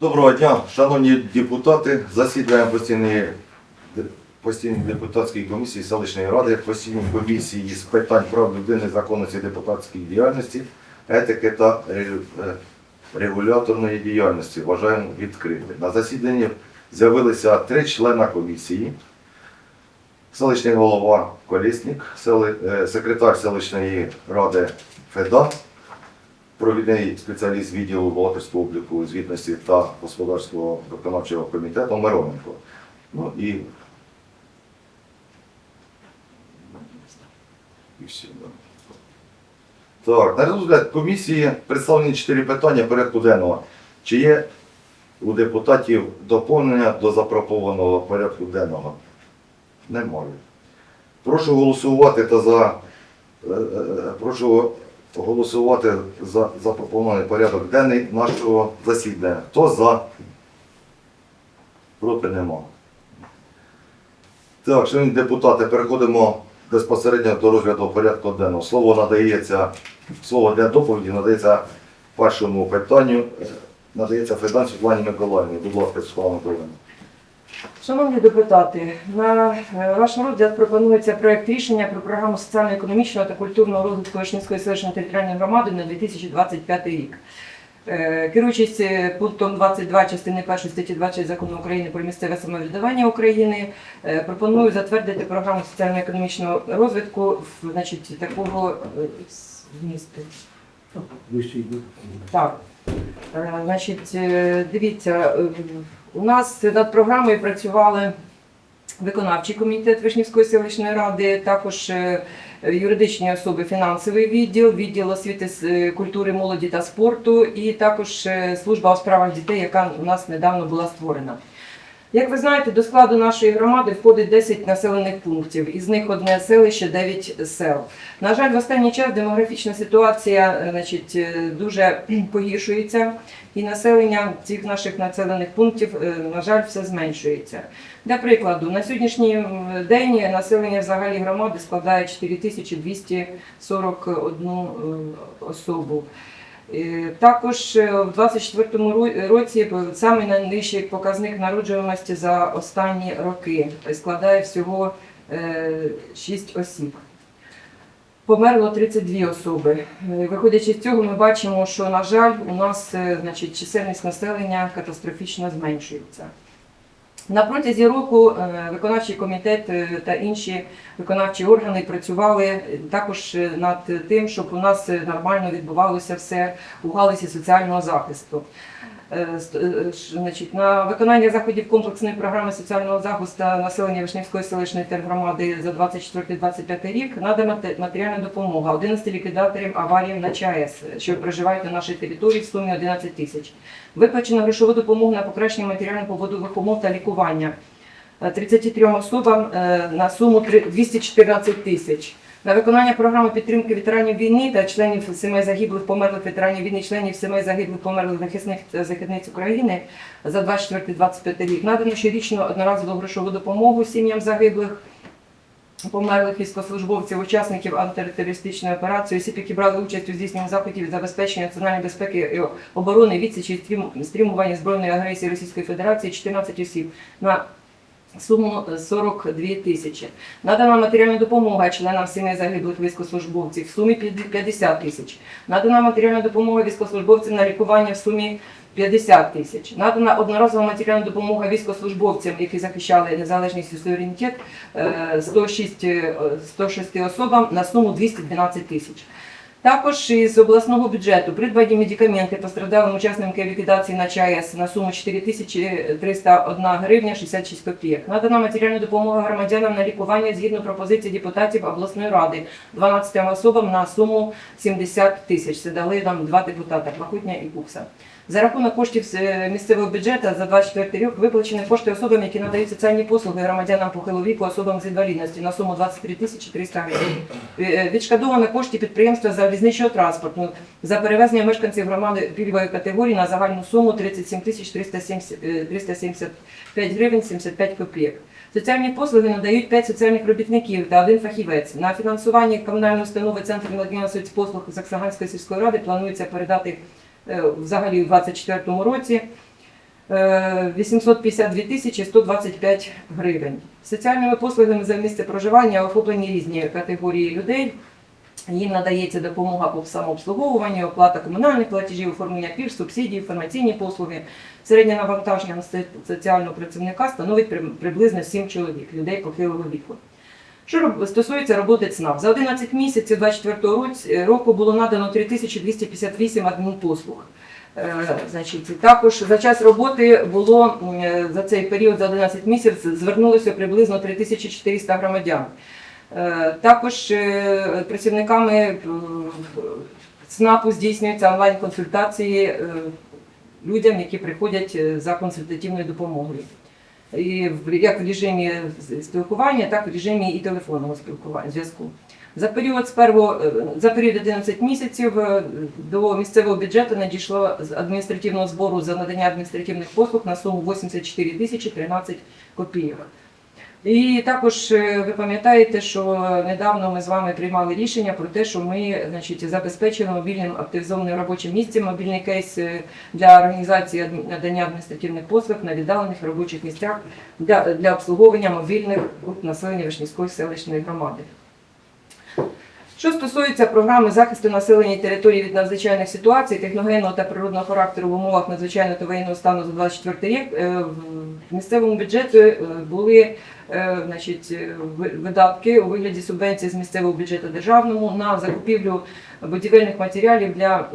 Доброго дня, шановні депутати. Засідаємо постійної постійної депутатської комісії селищної ради, постійної комісії з питань прав людини, законності депутатської діяльності, етики та е, регуляторної діяльності. Вважаємо відкритим. На засіданні з'явилися три члена комісії. Селищний голова Колісник, е, секретар селищної ради Феда, провідний спеціаліст відділу бухгалтерського обліку звітності та господарського виконавчого комітету Мироненко. Ну і, і все. Да. Так, на розгляд комісії представлені чотири питання порядку денного. Чи є у депутатів доповнення до запропонованого порядку денного? Немає. Прошу голосувати та за е, е, прошу голосувати за запропонований порядок денний нашого засідання. Хто за? Проти нема. Так, шановні депутати, переходимо безпосередньо до розгляду порядку денного. Слово надається, слово для доповіді надається першому питанню. Надається Федан Світлані Миколаївні. Будь ласка, Світлана Миколаївна. Шановні депутати, на е, ваш розгляд пропонується проект рішення про програму соціально-економічного та культурного розвитку Вишнівської селищної територіальної громади на 2025 рік. Е, Керуючись е, пунктом 22 частини 1 статті 26 закону України про місцеве самоврядування України, пропоную затвердити програму соціально-економічного розвитку в, значить, такого змісту. Так. Значить, дивіться, у нас над програмою працювали виконавчий комітет Вишнівської селищної ради, також е, юридичні особи, фінансовий відділ, відділ освіти, е, культури, молоді та спорту, і також е, служба у справах дітей, яка у нас недавно була створена. Як ви знаєте, до складу нашої громади входить 10 населених пунктів, із них одне селище, 9 сел. На жаль, в останній час демографічна ситуація е, значить, е, дуже погіршується, і населення цих наших населених пунктів, е, на жаль, все зменшується. Для прикладу, на сьогоднішній день населення взагалі громади складає 4241 е, особу. Е, Також е, в 2024 році е, саме найнижчий показник народжуваності за останні роки складає всього 6 осіб. Померло 32 особи. Е, Виходячи з цього, ми бачимо, що, на жаль, у нас е, значить, чисельність населення катастрофічно зменшується. На протязі року е, виконавчий комітет е, та інші виконавчі органи працювали е, також над тим, щоб у нас нормально відбувалося все у галузі соціального захисту. Е, е, Значить, на виконання заходів комплексної програми соціального захисту населення Вишнівської селищної тергромади за 24-25 рік надана матеріальна допомога 11 ліквідаторів аварії на ЧАЕС, що проживають на нашій території в сумі 11 тисяч. Виплачено грошову допомогу на покращення матеріально-побудових умов та лікування е, 33 особам е, на суму 214 тисяч. На виконання програми підтримки ветеранів війни та членів сімей загиблих померлих ветеранів війни, членів сімей загиблих померлих захисних захисниць України за 24-25 рік надано щорічну одноразову грошову допомогу сім'ям загиблих. Померлих військовослужбовців, учасників антитерористичної операції, осіб, які брали участь у здійсненні заходів забезпечення національної безпеки і оборони, відсічі і стрім- стримування збройної агресії Російської Федерації 14 осіб на суму 42 тисячі. Надана матеріальна допомога членам сімей загиблих військовослужбовців в сумі 50 тисяч. Надана матеріальна допомога військовослужбовцям на лікування в сумі 50 тисяч. Надана одноразова матеріальна допомога військовослужбовцям, які захищали незалежність і суверенітет, е, 106, е, 106 особам на суму 212 тисяч. Також із обласного бюджету придбані медикаменти постраждалим учасникам ліквідації на ЧАЕС на суму 4301 гривня 66 копійок. Надана матеріальна допомога громадянам на лікування згідно пропозиції депутатів обласної ради 12 особам на суму 70 тисяч. Це дали нам два депутата Плахутня і Кукса. За рахунок коштів з е, місцевого бюджету за 24 рік виплачені кошти особам, які надають соціальні послуги громадянам похилого віку, особам з інвалідністю на суму 23 тисячі 300 гривень. Е, Відшкодовано кошти підприємства залізничного транспорту за перевезення мешканців громади пільгової категорії на загальну суму 37 тисяч 370 е, 375 гривень 75 копійок. Соціальні послуги надають 5 соціальних робітників та один фахівець. На фінансування комунальної установи Центру надання соцпослуг Саксаганської сільської ради планується передати е, взагалі у 2024 році е, 852 тисячі 125 гривень. Соціальними послугами за місце проживання охоплені різні категорії людей. Їм надається допомога по самообслуговуванню, оплата комунальних платежів, оформлення пільг, субсидій, інформаційні послуги. Середнє навантаження на соціального працівника становить приблизно 7 чоловік, людей похилого віку. Що стосується роботи ЦНАП, за 11 місяців 2024 року було надано 3258 адмінпослуг. Е, Значить, також за час роботи було е, за цей період, за 11 місяців, звернулося приблизно 3400 громадян. Е, Також е, працівниками е, ЦНАПу здійснюються онлайн-консультації е, людям, які приходять е, за консультативною допомогою. І як в режимі спілкування, так і в режимі і телефонного спілкування зв'язку. За період з первого е, за період 11 місяців е, до місцевого бюджету надійшло з адміністративного збору за надання адміністративних послуг на суму 84 тисячі 13 копійок. І також е, ви пам'ятаєте, що недавно ми з вами приймали рішення про те, що ми значить, забезпечили мобільним активізованим робочим місцем мобільний кейс е, для організації надання адміністративних послуг на віддалених робочих місцях для, для обслуговування мобільних груп населення Вишнівської селищної громади. Що стосується програми захисту населення і території від надзвичайних ситуацій, техногенного та природного характеру в умовах надзвичайного та воєнного стану за 24 рік, е, в місцевому бюджеті були значить, е, видатки у вигляді субвенції з місцевого бюджету державному на закупівлю будівельних матеріалів для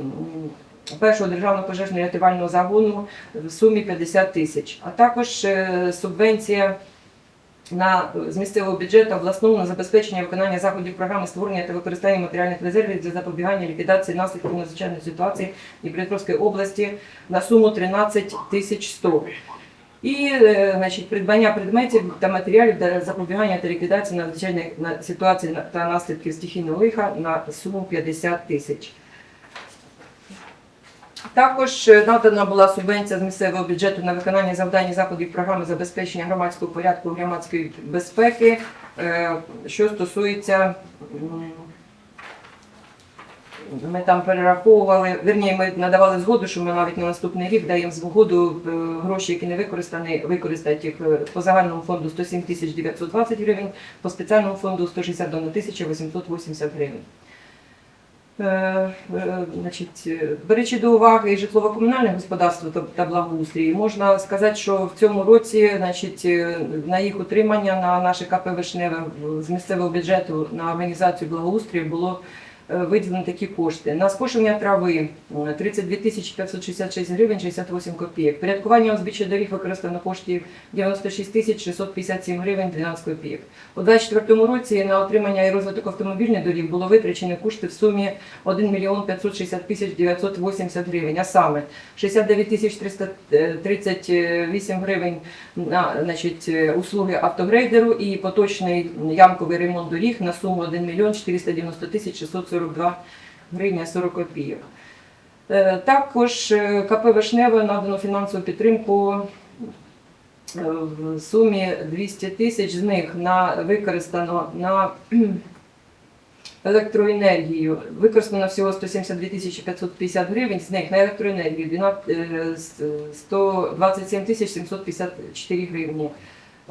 першого державного пожежно-рятувального загону в сумі 50 тисяч, а також е, субвенція на з місцевого бюджету обласного на забезпечення виконання заходів програми створення та використання матеріальних резервів для запобігання ліквідації наслідків надзвичайної ситуації Дніпропетровської області на суму 13 тисяч 100. І е, значить, придбання предметів та матеріалів для запобігання та ліквідації надзвичайних на- ситуацій та наслідків стихійного лиха на суму 50 тисяч. Також е, надана була субвенція з місцевого бюджету на виконання завдань і заходів програми забезпечення громадського порядку громадської безпеки, е, що стосується. Ми там перераховували, верні, ми надавали згоду, що ми навіть на наступний рік даємо згоду е, гроші, які не використані, використати їх е, по загальному фонду 107 тисяч 920 гривень, по спеціальному фонду 161 тисяча 880 гривень. Е, Значить, беручи до уваги і житлово-комунальне господарство та- благоустрій, можна сказати, що в цьому році значить, на їх утримання на наше КП Вишневе з місцевого бюджету на організацію благоустрою було виділені такі кошти. На скошення трави е, 32 тисячі 566 гривень 68 копійок. Порядкування узбіччя доріг використано коштів 96 тисяч 657 гривень 12 копійок. У 2024 році на отримання і розвиток автомобільних доріг було витрачено кошти в сумі 1 мільйон 560 тисяч 980 гривень, а саме 69 тисяч 338 гривень на значить, е, услуги автогрейдеру і поточний ямковий ремонт доріг на суму 1 мільйон 490 тисяч 642 гривня 40 копійок. Е, Також е, КП Вишневе надано фінансову підтримку е, в сумі 200 тисяч, з них на використано на електроенергію. Використано всього 172 тисячі 550 гривень, з них на електроенергію 12, е, с- 127 тисяч 754 гривні.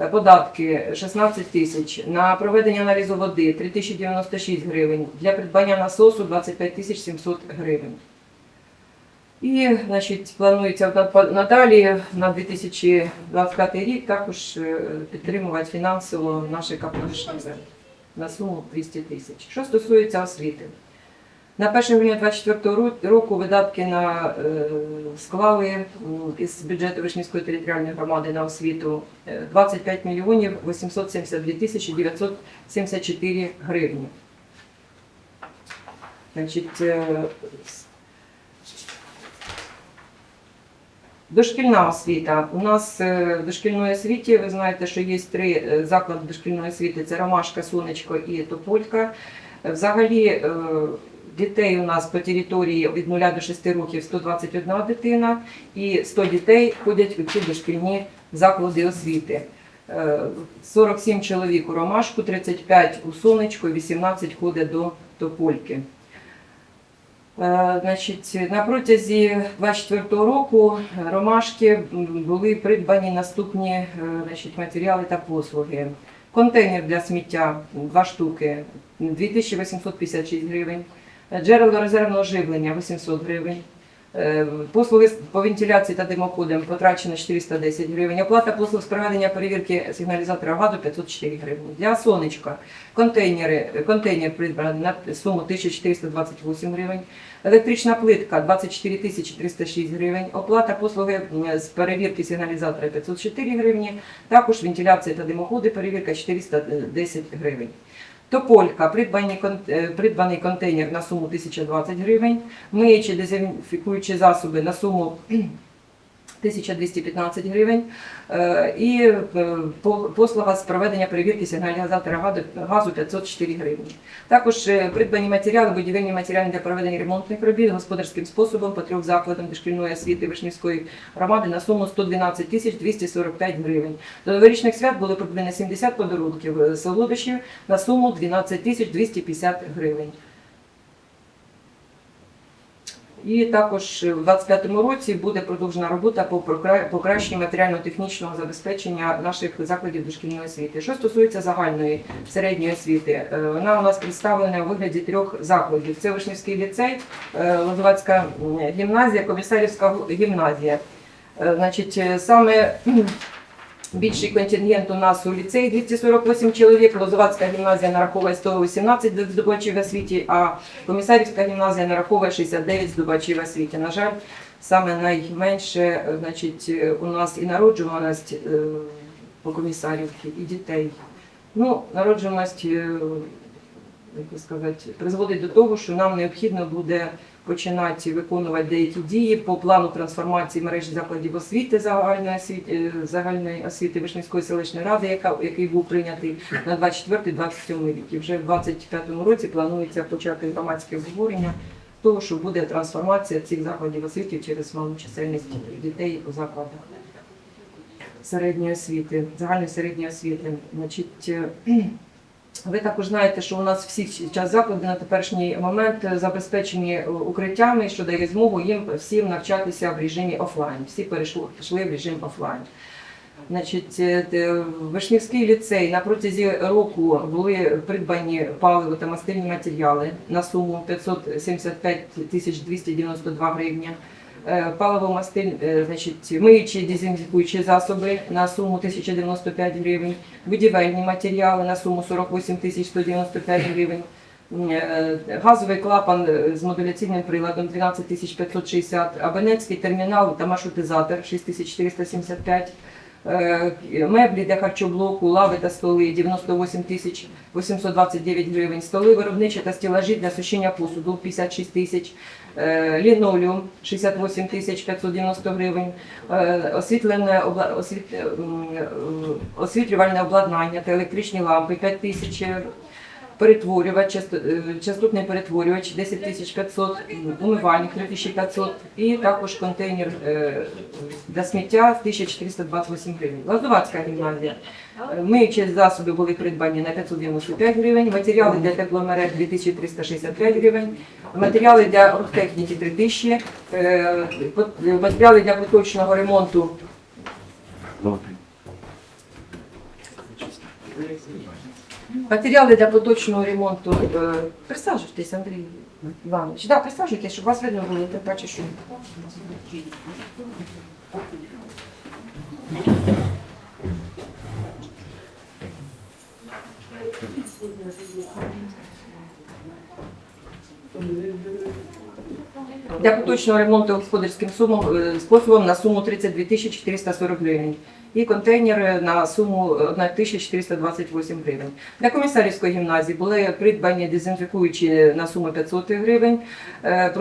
Е, Податки 16 тисяч, на проведення аналізу води 3096 гривень, для придбання насосу 25 тисяч 700 гривень. І значить, планується надалі на 2025 рік також е, підтримувати фінансово наші КПВШ на суму 200 тисяч. Що стосується освіти. На 1 грудня 2024 ро- року видатки на, е, склали із бюджету Вишнівської територіальної громади на освіту е, 25 мільйонів 872 тисячі 974 гривні. Значить, е, Дошкільна освіта. У нас е, в дошкільної освіті, ви знаєте, що є три е, заклади дошкільної освіти: це Ромашка, Сонечко і Тополька. Е, Взагалі е, дітей у нас по території від 0 до 6 років 121 дитина і 100 дітей ходять у ці дошкільні заклади освіти. Е, 47 чоловік у Ромашку, 35 у Сонечку 18 ходить до Топольки. Е, Значить, на протязі 24 року ромашки були придбані наступні е, значить, матеріали та послуги. Контейнер для сміття 2 штуки 2856 гривень, джерело резервного живлення 800 гривень. Е, Послуги по вентиляції та димоходам потрачено 410 гривень. Оплата послуг з проведення перевірки сигналізатора газу 504 гривні. Для сонечка контейнери, контейнер придбаний на суму 1428 гривень. Електрична плитка 24 306 гривень. Оплата послуги з перевірки сигналізатора 504 гривні. Також вентиляція та димоходи перевірка 410 гривень. Тополька, придбаний, е, контейнер на суму 1020 гривень, миючі дезінфікуючі засоби на суму 1215 гривень е, і е, по- послуга з проведення перевірки сигналізатора газу- газу 504 гривні. Також е, придбані матеріали, будівельні матеріали для проведення ремонтних робіт господарським способом по трьох закладам дошкільної освіти Вишнівської громади на суму 112 тисяч 245 гривень. До новорічних свят були придбані 70 подарунків солодощів на суму 12 тисяч 250 гривень. І також у 2025 році буде продовжена робота по покращенню матеріально-технічного забезпечення наших закладів дошкільної освіти. Що стосується загальної середньої освіти, е, вона у нас представлена у вигляді трьох закладів: це Вишнівський ліцей, е, Лозовацька гімназія, Комісарівська гімназія. Е, Значить, саме більший контингент у нас у ліцеї 248 чоловік, Лозовацька гімназія нараховує 118 здобувачів в освіті, а Комісарівська гімназія нараховує 69 здобувачів в освіті. На жаль, саме найменше е, значить, е, у нас і народжуваність е, по комісарівці, і дітей. Ну, народжуваність, як сказати, призводить до того, що нам необхідно буде починати виконувати деякі дії по плану трансформації мережі закладів освіти загальної освіти, е, загальної освіти Вишнівської селищної ради, яка, який був прийнятий на 24-27 рік. І вже в 25 році планується почати громадське обговорення того, що буде трансформація цих закладів освіти через малу чисельність дітей у закладах середньої освіти, загальної середньої освіти. Значить, е, ви також знаєте, що у нас всі час заклади на теперішній момент забезпечені е, укриттями, що дає змогу їм всім навчатися в режимі офлайн. Всі перейшли в режим офлайн. Значить, е, Вишнівський ліцей на протязі року були придбані паливо та мастильні матеріали на суму 575 тисяч 292 гривні. Е, Паливо мастиль, е, значить, миючі дезінфікуючі засоби на суму 1095 гривень, будівельні матеріали на суму 48 тисяч 195 гривень. Е, Газовий клапан з модуляційним приладом 12 тисяч 560, абонентський термінал та маршрутизатор 6 тисяч 475, Меблі для харчоблоку, лави та столи 98 тисяч 829 гривень, столи виробничі та стілажі для сушіння посуду 56 тисяч, Е, лінолеум 68 тисяч 590 гривень, Е, освітлене освіт- е, освітлювальне обладнання та електричні лампи 5 тисяч. Перетворювач, е, частотний перетворювач 10 500, умивальник 3500 і також контейнер е, для сміття 1428 гривень. Лазувацька гімназія. Е, Миючі засоби були придбані на 595 гривень, матеріали для тепломереж 2365 гривень, матеріали для оргтехніки 3000, е, матеріали для поточного ремонту Матеріали для поточного ремонту. е, Присаджуйтесь, Андрій Іванович. Да, присаджуйтесь, щоб вас видно було, я бачу, що. Для поточного ремонту господарським сумом, е, способом на суму 32 тисячі 440 гривень. І контейнери на суму 1428 гривень. Для комісарівської гімназії були придбані дезінфікуючі на суму 500 гривень. Е,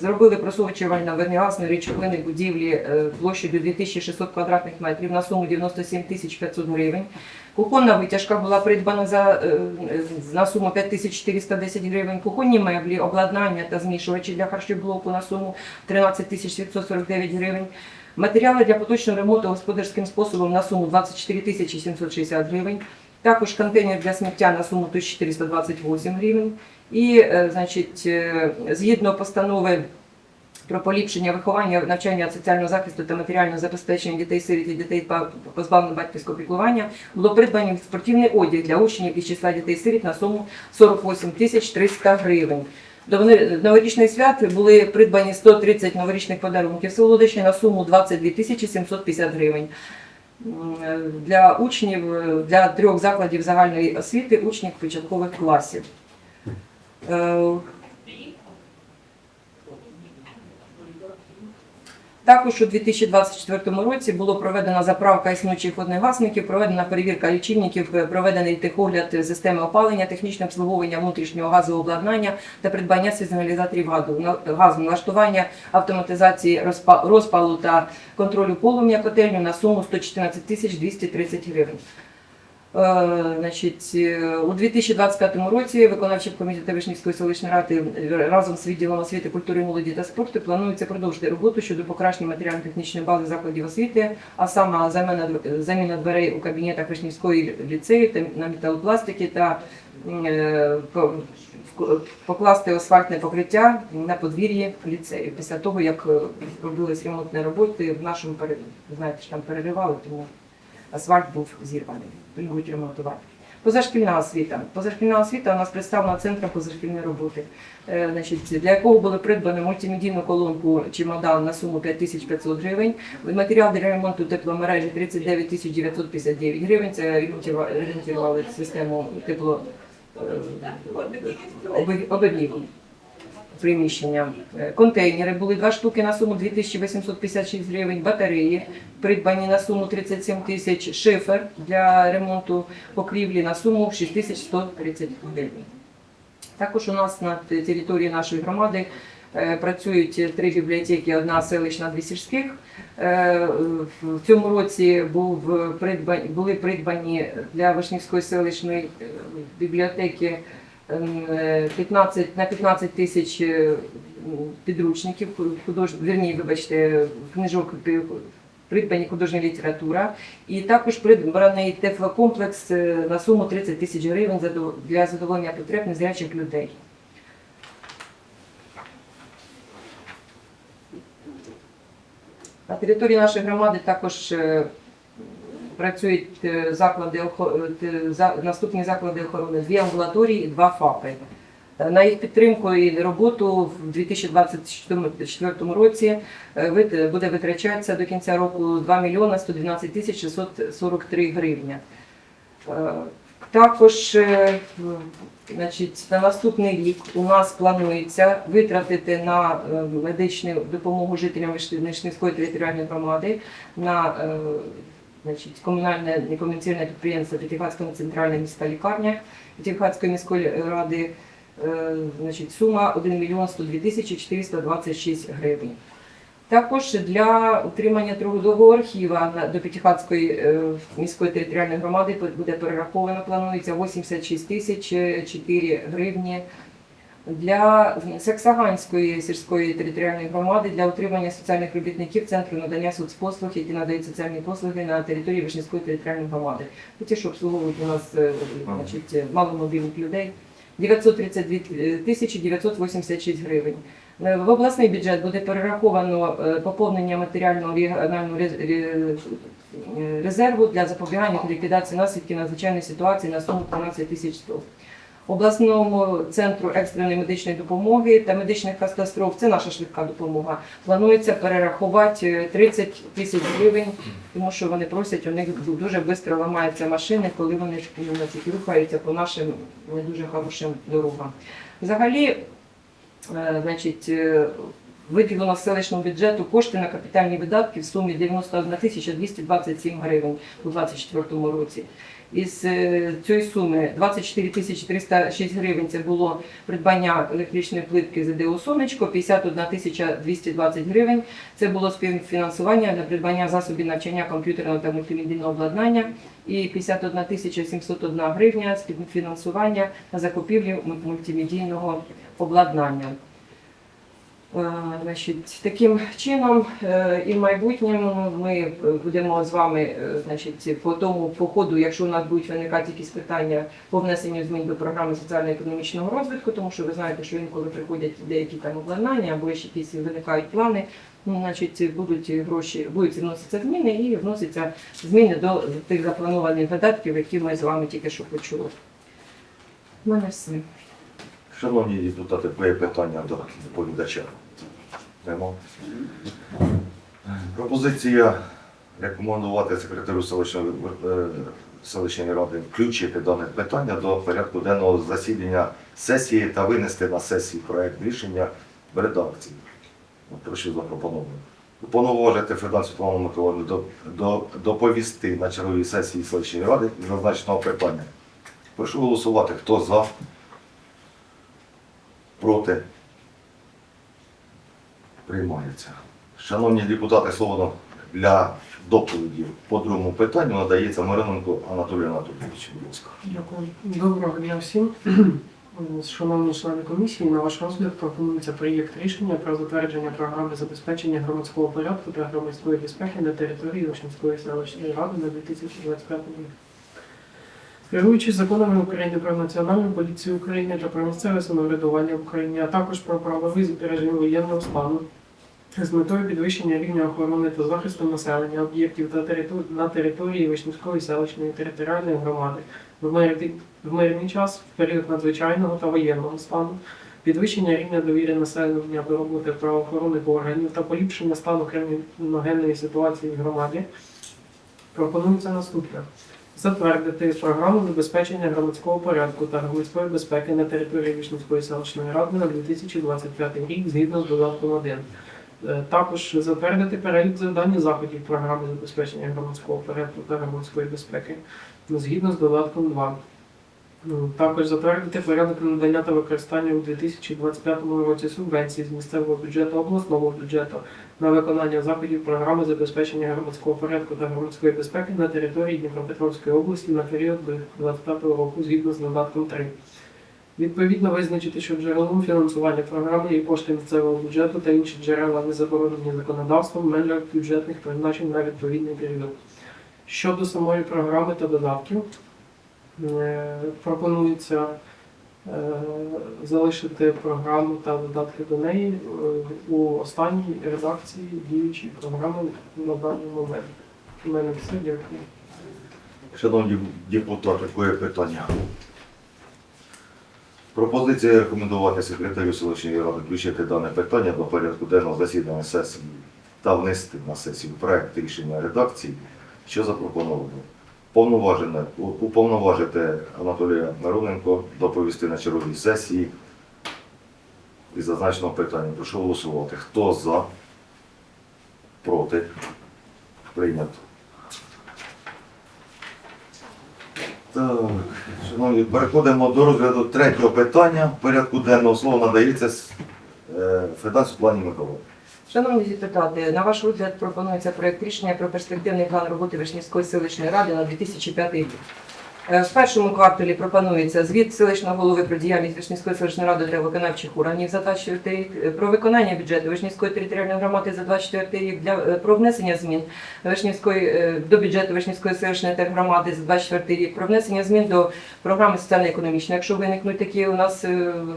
Зробили просочувально вогнегасні речовини будівлі е, площею 2600 квадратних метрів на суму 97 тисяч 500 гривень. Кухонна витяжка була придбана за, е, на суму 5410 гривень. Кухонні меблі, обладнання та змішувачі для харчоблоку на суму 13 тисяч 749 гривень. Матеріали для поточного ремонту господарським способом на суму 24 тисячі 760 гривень. Також контейнер для сміття на суму 1428 гривень. І, е, значить, е, згідно постанови про поліпшення виховання, навчання соціального захисту та матеріального забезпечення дітей сиріт і дітей позбавлених батьківського піклування було придбаний спортивний одяг для учнів із числа дітей сиріт на суму 48 тисяч 300 гривень. До новорічних свят були придбані 130 новорічних подарунків солодощі на суму 22 тисячі 750 гривень. Е, Для учнів е, для трьох закладів загальної освіти учнів початкових класів. Також у 2024 році було проведена заправка існуючих воднегасників, проведена перевірка лічильників, е, проведений техогляд системи опалення, технічне обслуговування внутрішнього газового обладнання та придбання сигналізаторів газу, на- газу, налаштування автоматизації розпа- розпалу та контролю полум'я котельню на суму 114 тисяч 230 гривень. Е, Значить, е, у 2025 році виконавчим комітетом Вишнівської селищної ради разом з відділом освіти, культури, молоді та спорту планується продовжити роботу щодо покращення матеріально-технічної бази закладів освіти, а саме заміна, заміна дверей у кабінетах Вишнівської ліцею та на металопластики та е, покласти асфальтне покриття на подвір'ї ліцею після того, як е, робились ремонтні роботи в нашому знаєте, ж там переривали, тому асфальт був зірваний. Будуть ремонтувати. Позашкільна освіта. Позашкільна освіта у нас представлена центром позашкільної роботи, Е, для якого було придбано мультимедійну колонку чемодан на суму 5500 гривень. Матеріал для ремонту тепломережі 39 959 гривень. Це ремонтували систему тепло е, обігріву приміщення. Е, Контейнери були два штуки на суму 2856 гривень, батареї придбані на суму 37 тисяч, шифер для ремонту покрівлі на суму 6130 гривень. Також у нас на території нашої громади е, працюють три бібліотеки, одна селищна, дві сільських. Е, В цьому році був придбані, були придбані для Вишнівської селищної бібліотеки 15, на 15 тисяч е, підручників, худож... вірні, вибачте, книжок придбані художня література. І також придбаний теплокомплекс е, на суму 30 тисяч гривень для задоволення потреб незрячих людей. На території нашої громади також е, працюють е, заклади е, наступні заклади охорони, дві амбулаторії і два ФАПи. Е, На їх підтримку і роботу в 2024 році буде витрачатися до кінця року 2 мільйона 112 тисяч 643 гривня. Також значить, на наступний рік у нас планується витратити на медичну допомогу жителям Вишнівської територіальної громади на значить, комунальне некомерційне підприємство П'ятихатська центральна міська лікарня П'ятихатської міської ради. е, Значить, сума 1 мільйон 102 тисячі 426 гривень. Також для утримання трудового архіва до П'ятихатської е, міської територіальної громади буде перераховано, планується 86 тисяч е, 4 гривні. Для Саксаганської сільської територіальної громади для утримання соціальних робітників Центру надання соцпослуг, які надають соціальні послуги на території Вишнівської територіальної громади. Ті, що обслуговують у нас е, значить, маломобільних людей. 932 тисячі 986 гривень. Е, В обласний бюджет буде перераховано е, поповнення матеріального регіонального рез- ре- е, резерву для запобігання та ліквідації наслідків надзвичайної ситуації на суму 13 тисяч 100. Обласному центру екстреної медичної допомоги та медичних катастроф, це наша швидка допомога, планується перерахувати е, 30 тисяч гривень, тому що вони просять, у них дуже швидко ламаються машини, коли вони ну, рухаються по нашим не дуже хорошим дорогам. Взагалі, е, значить, е, виділено з селищного бюджету кошти на капітальні видатки в сумі 91 тисяча 227 гривень у 2024 році. Із е, цієї суми 24 тисячі 306 гривень це було придбання електричної плитки ЗДО «Сонечко», 51 тисяча 220 гривень це було співфінансування для придбання засобів навчання комп'ютерного та мультимедійного обладнання і 51 тисяча 701 гривня співфінансування на закупівлю мультимедійного обладнання. Значить, таким чином е, і в майбутньому ми будемо з вами, е, значить, по тому по ходу, якщо у нас будуть виникати якісь питання по внесенню змін до програми соціально-економічного розвитку, тому що ви знаєте, що інколи приходять деякі там обладнання або ще якісь виникають плани. Ну, значить, будуть гроші, будуть вноситися зміни і вносяться зміни до тих запланованих видатків, які ми з вами тільки що почули. У мене все. Шановні депутати, є питання до доповідача. Пропозиція рекомендувати секретарю селищної, е, селищної ради включити дане питання до порядку денного засідання сесії та винести на сесії проект рішення в редакції. От Прошу запропоновано. Уповноважити Федан Світлану Миколаївну до, до, доповісти на черговій сесії селищної ради зазначеного питання. Прошу голосувати, хто за, проти. Приймається. Шановні депутати, слово для доповіді по другому питанню надається Мироненко Анатолію Анатолійовичу. Будь ласка. Дякую. Доброго дня всім. Шановні члени комісії, на ваш розгляд пропонується проєкт рішення про затвердження програми забезпечення громадського порядку та громадської безпеки на території Лошинської селищної ради на 2025 рік. Керуючись законами України про національну поліцію України та про місцеве самоврядування в Україні, а також про правовий режим воєнного стану, з метою підвищення рівня охорони та захисту населення об'єктів та територій на території Вишнівської селищної територіальної громади в мирний, в мирний час, в період надзвичайного та воєнного стану, підвищення рівня довіри населення до роботи правоохоронних органів та поліпшення стану криміногенної ситуації в громаді, пропонується наступне. Затвердити програму забезпечення громадського порядку та громадської безпеки на території Вишнівської селищної ради на 2025 рік згідно з додатком 1. Е, Також затвердити перелік завдань і заходів програми забезпечення громадського порядку та громадської безпеки згідно з додатком 2. Ну, Також затвердити порядок надання та використання у 2025 році субвенцій з місцевого бюджету обласного бюджету на виконання заходів програми забезпечення громадського порядку та громадської безпеки на території Дніпропетровської області на період до 2025 року згідно з додатком 3. Відповідно визначити, що джерелом фінансування програми є кошти місцевого бюджету та інші джерела не заборонені законодавством межах бюджетних призначень на відповідний період. Щодо самої програми та додатків, е, пропонується залишити програму та додатки до неї е, у останній редакції діючої програми на даний момент. У мене все, дякую. Шановні депутати, є питання. Пропозиція рекомендувати секретарю селищної ради включити дане питання до порядку денного засідання сесії та внести на сесію проект рішення редакції, що запропоновано. Уповноважити Анатолія Мироненко доповісти на черговій сесії із зазначеного питання. Прошу голосувати. Хто за? Проти? Прийнято. Так, шановні, переходимо до розгляду третього питання. В порядку денного слова надається е, Федан Світлані Миколаївні. Шановні депутати, на ваш розгляд пропонується проект рішення про перспективний план роботи Вишнівської селищної ради на 2005 рік. Е, В першому кварталі пропонується звіт селищного голови про діяльність Вишнівської селищної ради для виконавчих органів за 24 рік, е, про виконання бюджету Вишнівської територіальної громади за 24 рік, для, е, про внесення змін Вишнівської, до бюджету Вишнівської селищної громади за 24 рік, про внесення змін до програми соціально-економічної, якщо виникнуть такі у нас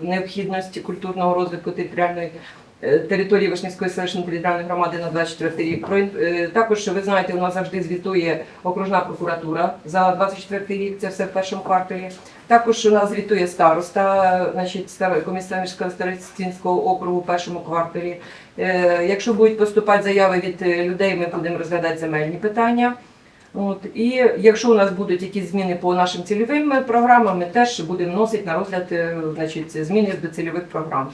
необхідності культурного розвитку територіальної території Вишнівської селищної територіальної громади на 24 рік. Е, також ви знаєте, у нас завжди звітує окружна прокуратура за 24 рік. Це все в першому кварталі. Також у нас звітує староста, значить комісія міського старостинського округу в першому кварталі. Е, Якщо будуть поступати заяви від е, людей, ми будемо розглядати земельні питання. От і якщо у нас будуть якісь зміни по нашим цільовим е, програмам, ми теж будемо вносити на розгляд е, значить, зміни до цільових програм.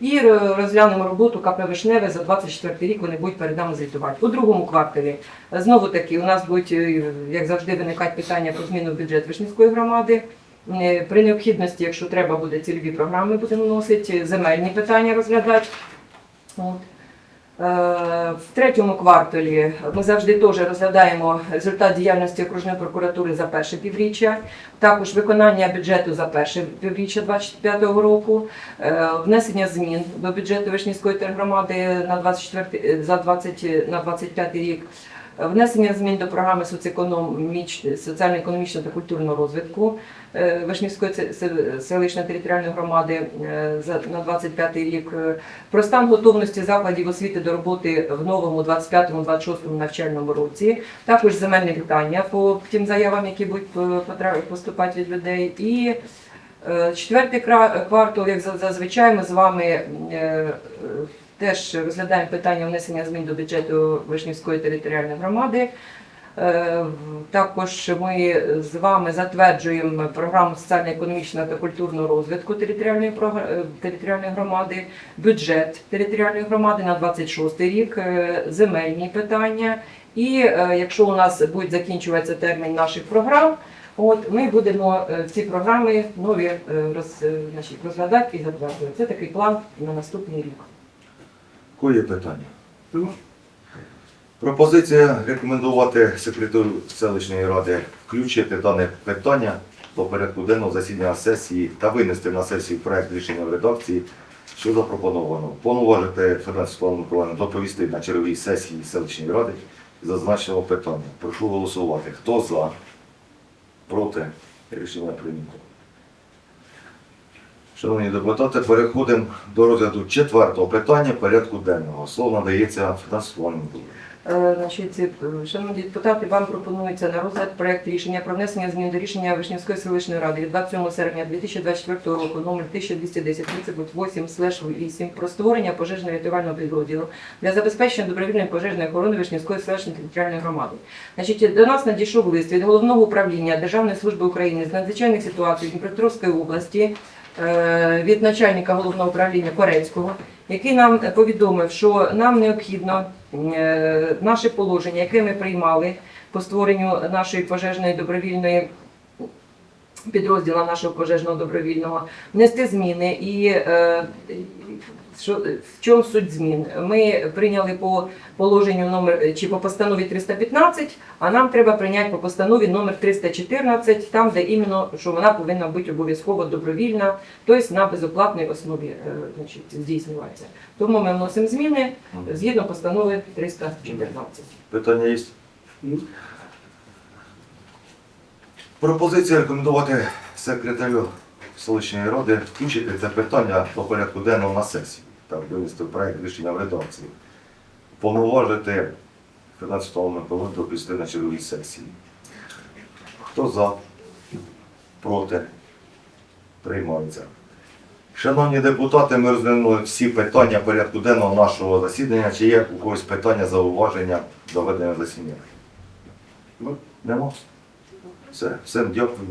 І е, розглянемо роботу КП Вишневе за 24 рік. Вони будуть перед нами звітувати. У другому кварталі знову таки у нас будуть, е, як завжди, виникати питання про зміну в бюджет Вишнівської громади. Е, При необхідності, якщо треба буде цільові програми, будемо вносити земельні питання розглядати. От. В третьому кварталі ми завжди теж розглядаємо результат діяльності окружної прокуратури за перше півріччя, також виконання бюджету за перше півріччя 2025 року, е, внесення змін до бюджету Вишнівської тергромади на 24 за 20 на 25 рік. Внесення змін до програми соціально-економічного та культурного розвитку е, Вишнівської селищної територіальної громади е, на 25 рік. Про стан готовності закладів освіти до роботи в новому 25-26 навчальному році. Також земельні питання по тим заявам, які будуть е, поступати від людей. І четвертий квартал, як зазвичай, ми з вами теж розглядаємо питання внесення змін до бюджету Вишнівської територіальної громади. Е, Також ми з вами затверджуємо програму соціально-економічного та культурного розвитку територіальної е, територіальної громади, бюджет територіальної громади на 26 рік, е, земельні питання. І якщо у нас буде закінчуватися термін наших програм, от ми будемо ці програми нові роз, значить, розглядати і затверджувати. Це такий план на наступний рік. Кої є питання? Пропозиція рекомендувати секретарю селищної ради включити дане питання до порядку денного засідання сесії та винести на сесію проект рішення в редакції, що запропоновано. Повноважити Федерацію Славу Миколаївну доповісти на черговій сесії селищної ради зазначеного питання. Прошу голосувати. Хто за? Проти? Рішення прийнято. Шановні депутати, переходимо до розгляду четвертого питання порядку денного. Слово надається Славу Е, Значить, е, шановні депутати, вам пропонується на розгляд проект рішення про внесення змін до рішення Вишнівської селищної ради від 27 серпня 2024 року номер 1210 8 8 про створення пожежно-рятувального підрозділу для забезпечення добровільної пожежної охорони Вишнівської селищної територіальної громади. Значить, до нас надійшов лист від головного управління Державної служби України з надзвичайних ситуацій Дніпропетровської області від начальника головного управління Корецького, який нам повідомив, що нам необхідно е, наше положення, яке ми приймали по створенню нашої пожежної добровільної підрозділу нашого пожежного добровільного, внести зміни і е, що, в чому суть змін? Ми прийняли по положенню номер чи по постанові 315, а нам треба прийняти по постанові номер 314, там, де іменно що вона повинна бути обов'язково добровільна, тобто на безоплатній основі е, значить, здійснювається. Тому ми вносимо зміни згідно постанови 314. Питання є? Пропозиція рекомендувати секретарю селищної ради включити це питання до порядку денного на сесії та винести проект рішення в редакції. Повноважити фінансового Миколаївну доповісти на черговій сесії. Хто за? Проти? Приймається. Шановні депутати, ми розглянули всі питання порядку денного нашого засідання. Чи є у когось питання, зауваження до ведення засідання? Ну, Нема. Все, всім дякую.